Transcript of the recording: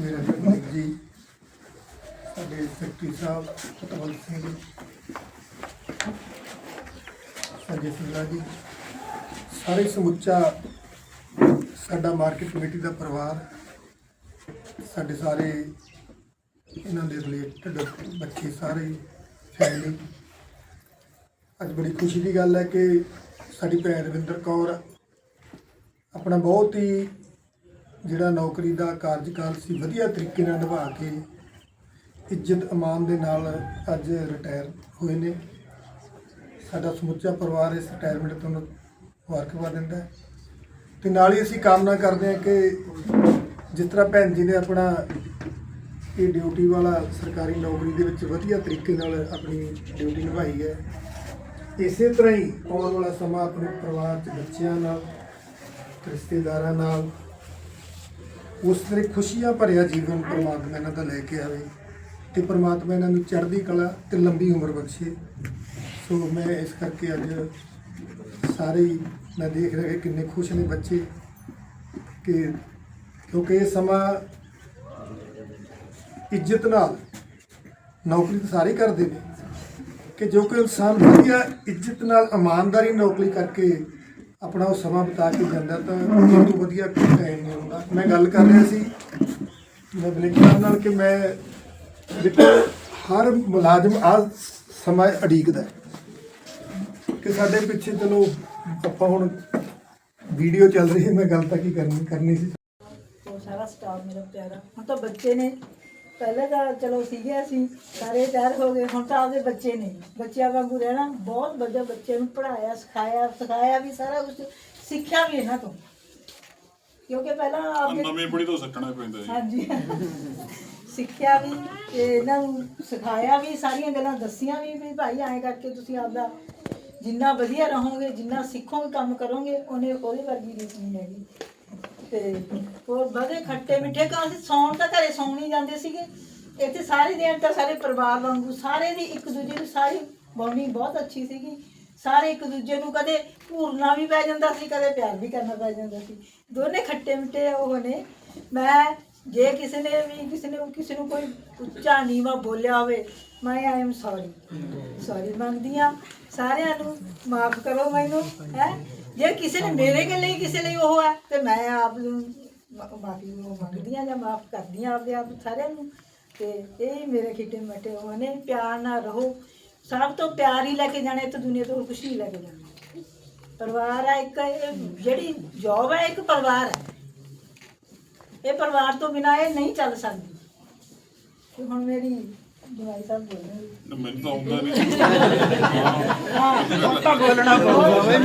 ਮੇਰਾ ਜੀ। ਸਾਡੇ ਸੈਕਟਰੀ ਸਾਹਿਬ ਸਤਵੰਤ ਸਿੰਘ। ਜੀ ਸੰਜੇ ਸਿੰਘਲਾ ਜੀ, ਸਾਰੇ ਸਮੁੱਚਾ ਸਾਡਾ ਮਾਰਕੀਟ ਕਮੇਟੀ ਦਾ ਪਰਿਵਾਰ, ਸਾਡੇ ਸਾਰੇ ਇਹਨਾਂ ਦੇ ਰਿਲੇਟਡ ਬੱਚੇ ਸਾਰੇ ਫੈਮਿਲੀ ਅੱਜ ਬੜੀ ਖੁਸ਼ੀ ਦੀ ਗੱਲ ਹੈ ਕਿ ਸਾਡੀ ਭੈਣ ਰਵਿੰਦਰ ਕੌਰ ਆਪਣਾ ਬਹੁਤ ਹੀ ਜਿਹੜਾ ਨੌਕਰੀ ਦਾ ਕਾਰਜਕਾਲ ਸੀ, ਵਧੀਆ ਤਰੀਕੇ ਨਾਲ ਨਿਭਾ ਕੇ ਇੱਜ਼ਤ ਇਮਾਨ ਦੇ ਨਾਲ ਅੱਜ ਰਿਟਾਇਰ ਹੋਏ ਨੇ। ਸਾਡਾ ਸਮੁੱਚਾ ਪਰਿਵਾਰ ਇਸ ਰਿਟਾਇਰਮੈਂਟ ਤੋਂ ਮੁਬਾਰਕਬਾਦ ਦਿੰਦਾ ਹੈ। ਤੇ ਨਾਲ ਹੀ ਅਸੀਂ ਕਾਮਨਾ ਕਰਦੇ ਹਾਂ ਕਿ ਜਿਸ ਤਰ੍ਹਾਂ ਭੈਣ ਜੀ ਨੇ ਆਪਣਾ ਇਹ ਡਿਊਟੀ ਵਾਲਾ ਸਰਕਾਰੀ ਨੌਕਰੀ ਦੇ ਵਿੱਚ ਵਧੀਆ ਤਰੀਕੇ ਨਾਲ ਆਪਣੀ ਡਿਊਟੀ ਨਿਭਾਈ ਹੈ। ਇਸੇ ਤਰ੍ਹਾਂ ਹੀ ਆਉਣ ਵਾਲਾ ਸਮਾਂ ਆਪਣੇ ਪਰਿਵਾਰ 'ਚ ਬੱਚਿਆਂ ਨਾਲ, ਰਿਸ਼ਤੇਦਾਰਾਂ ਨਾਲ ਉਸ ਤਰ੍ਹਾਂ ਖੁਸ਼ੀਆਂ ਭਰਿਆ ਜੀਵਨ ਪਰਮਾਤਮਾ ਇਹਨਾਂ ਦਾ ਲੈ ਕੇ ਆਵੇ ਤੇ ਪਰਮਾਤਮਾ ਇਹਨਾਂ ਨੂੰ ਚੜ੍ਹਦੀ ਕਲਾ ਤੇ ਲੰਬੀ ਉਮਰ ਬਖਸ਼ੇ। ਸੋ ਮੈਂ ਇਸ ਕਰਕੇ ਅੱਜ ਸਾਰੇ ਮੈਂ ਦੇਖ ਰਿਹਾ ਕਿ ਕਿੰਨੇ ਖੁਸ਼ ਨੇ ਬੱਚੇ ਕਿ ਕਿਉਂਕਿ ਇਹ ਸਮਾਂ ਇੱਜ਼ਤ ਨਾਲ ਨੌਕਰੀ ਤਾਂ ਸਾਰੇ ਕਰਦੇ ਨੇ ਕਿ ਜੋ ਕੋਈ ਇਨਸਾਨ ਵਧੀਆ ਇੱਜ਼ਤ ਨਾਲ ਇਮਾਨਦਾਰੀ ਨੌਕਰੀ ਕਰਕੇ ਆਪਣਾ ਉਹ ਸਮਾਂ ਬਿਤਾ ਕੇ ਜਾਂਦਾ ਤਾਂ ਇਹ ਤੋਂ ਵਧੀਆ ਕੋਈ ਟਾਈਮ ਨਹੀਂ ਹੁੰਦਾ। ਮੈਂ ਗੱਲ ਕਰ ਰਿਹਾ ਸੀ ਮੈਂ ਬਲਿੰਕਰ ਨਾਲ ਕਿ ਮੈਂ ਦੇਖੋ, ਹਰ ਮੁਲਾਜ਼ਮ ਆ ਸਮਾਂ ਅੜੀਕਦਾ ਕਿ ਸਾਡੇ ਪਿੱਛੇ ਚਲੋ ਆਪਾਂ ਹੁਣ ਵੀਡੀਓ ਚੱਲ ਰਹੀ ਹੈ, ਮੈਂ ਗੱਲ ਤਾਂ ਕੀ ਕਰਨੀ ਕਰਨੀ ਸੀ। ਸਾਰਾ ਸਟਾਫ ਮੇਰਾ ਪਿਆਰਾ। ਹੁਣ ਤਾਂ ਬੱਚੇ ਨੇ ਪਹਿਲੇ ਤਾਂ ਚਲੋ ਸੀਗੇ ਅਸੀਂ ਸਾਰੇ ਤਿਆਰ ਹੋ ਗਏ ਹੁਣ ਤਾਂ ਆਪਦੇ ਬੱਚੇ ਨੇ। ਬੱਚਿਆਂ ਵਾਂਗੂ ਰਹਿਣਾ ਬਹੁਤ ਵਧੀਆ ਬੱਚੇ ਨੂੰ ਪੜਾਇਆ ਸਿਖਾਇਆ ਸਿਖਾਇਆ ਵੀ ਸਾਰਾ ਕੁਝ ਸਿੱਖਿਆ ਵੀ ਇਹਨਾਂ ਤੋਂ। ਕਿਉਂਕਿ ਪਹਿਲਾਂ ਆਪਦੇ ਨਵੀਂ ਪੀੜ੍ਹੀ ਤੋਂ ਸਿੱਖਣਾ ਪੈਂਦਾ ਜੀ। ਹਾਂਜੀ। ਸਿੱਖਿਆ ਵੀ ਤੇ ਇਹਨਾਂ ਨੂੰ ਸਿਖਾਇਆ ਵੀ ਸਾਰੀਆਂ ਗੱਲਾਂ ਦੱਸੀਆਂ ਵੀ ਵੀ ਭਾਈ ਐਂ ਕਰਕੇ ਤੁਸੀਂ ਆਪਦਾ ਜਿੰਨਾ ਵਧੀਆ ਰਹੋਗੇ ਜਿੰਨਾ ਸਿੱਖੋਗੇ ਕੰਮ ਕਰੋਗੇ ਉਹਨੇ ਉਹਦੇ ਵਰਗੀ ਰੀਸ ਨਹੀਂ ਹੈਗੀ। ਤੇ ਹੋਰ ਵਧੇ ਖੱਟੇ ਮਿੱਠੇ ਕਾ ਅਸੀਂ ਸੌਣ ਤਾਂ ਘਰੇ ਸੌਣ ਹੀ ਜਾਂਦੇ ਸੀਗੇ। ਇੱਥੇ ਸਾਰੀ ਦਿਨ ਤਾਂ ਸਾਰੇ ਪਰਿਵਾਰ ਵਾਂਗੂ ਸਾਰੇ ਦੀ ਇੱਕ ਦੂਜੇ ਨੂੰ ਸਾਰੀ ਬੌਂਡਿੰਗ ਬਹੁਤ ਅੱਛੀ ਸੀਗੀ। ਸਾਰੇ ਇੱਕ ਦੂਜੇ ਨੂੰ ਕਦੇ ਘੂਰਨਾ ਵੀ ਪੈ ਜਾਂਦਾ ਸੀ ਕਦੇ ਪਿਆਰ ਵੀ ਕਰਨਾ ਪੈ ਜਾਂਦਾ ਸੀ। ਦੋਨੇ ਖੱਟੇ ਮਿੱਠੇ ਉਹ ਨੇ। ਮੈਂ ਜੇ ਕਿਸੇ ਨੇ ਵੀ ਕਿਸੇ ਨੇ ਕਿਸੇ ਨੂੰ ਕੋਈ ਉੱਚਾ ਨੀਵਾ ਬੋਲਿਆ ਹੋਵੇ ਮੈਂ ਆਈ ਐਮ ਸੌਰੀ ਸੌਰੀ ਮੰਗਦੀ ਆ ਸਾਰਿਆਂ ਨੂੰ ਮਾਫ ਕਰੋ ਮੈਨੂੰ ਹੈ। ਜੇ ਕਿਸੇ ਨੇ ਮੇਰੇ ਕੇ ਲਈ ਕਿਸੇ ਲਈ ਉਹ ਹੈ ਤੇ ਮੈਂ ਆਪ ਨੂੰ ਮਾਫੀ ਮੰਗਦੀ ਆ ਜਾਂ ਮਾਫ ਕਰਦੀ ਆ ਆਪਦੇ ਆਪ ਸਾਰਿਆਂ ਨੂੰ। ਤੇ ਇਹ ਮੇਰੇ ਖਿੱਟੇ ਮਟੇ ਉਹ ਨੇ ਪਿਆਰ ਨਾਲ ਰਹੋ। ਸਭ ਤੋਂ ਪਿਆਰ ਹੀ ਲੈ ਕੇ ਜਾਣਾ ਤੇ ਦੁਨੀਆ ਤੋਂ ਕੁਛ ਨਹੀਂ ਲੈ ਕੇ ਜਾਣਾ। ਪਰਿਵਾਰ ਹੈ ਇੱਕ ਇਹ ਜਿਹੜੀ ਜੌਬ ਹੈ ਇੱਕ ਪਰਿਵਾਰ ਹੈ। ਇਹ ਪਰਿਵਾਰ ਤੋਂ ਬਿਨਾ ਇਹ ਨਹੀਂ ਚੱਲ ਸਕਦੀ। ਤੇ ਹੁਣ ਮੇਰੀ ਜਵਾਈ ਸਾਹਿਬ ਬੋਲ ਰਹੇ ਮੈਨੂੰ ਤਾਂ ਆਉਂਦਾ ਨਹੀਂ ਹਾਂ ਹੁਣ ਤਾਂ ਬੋਲਣਾ ਪਊਗਾ।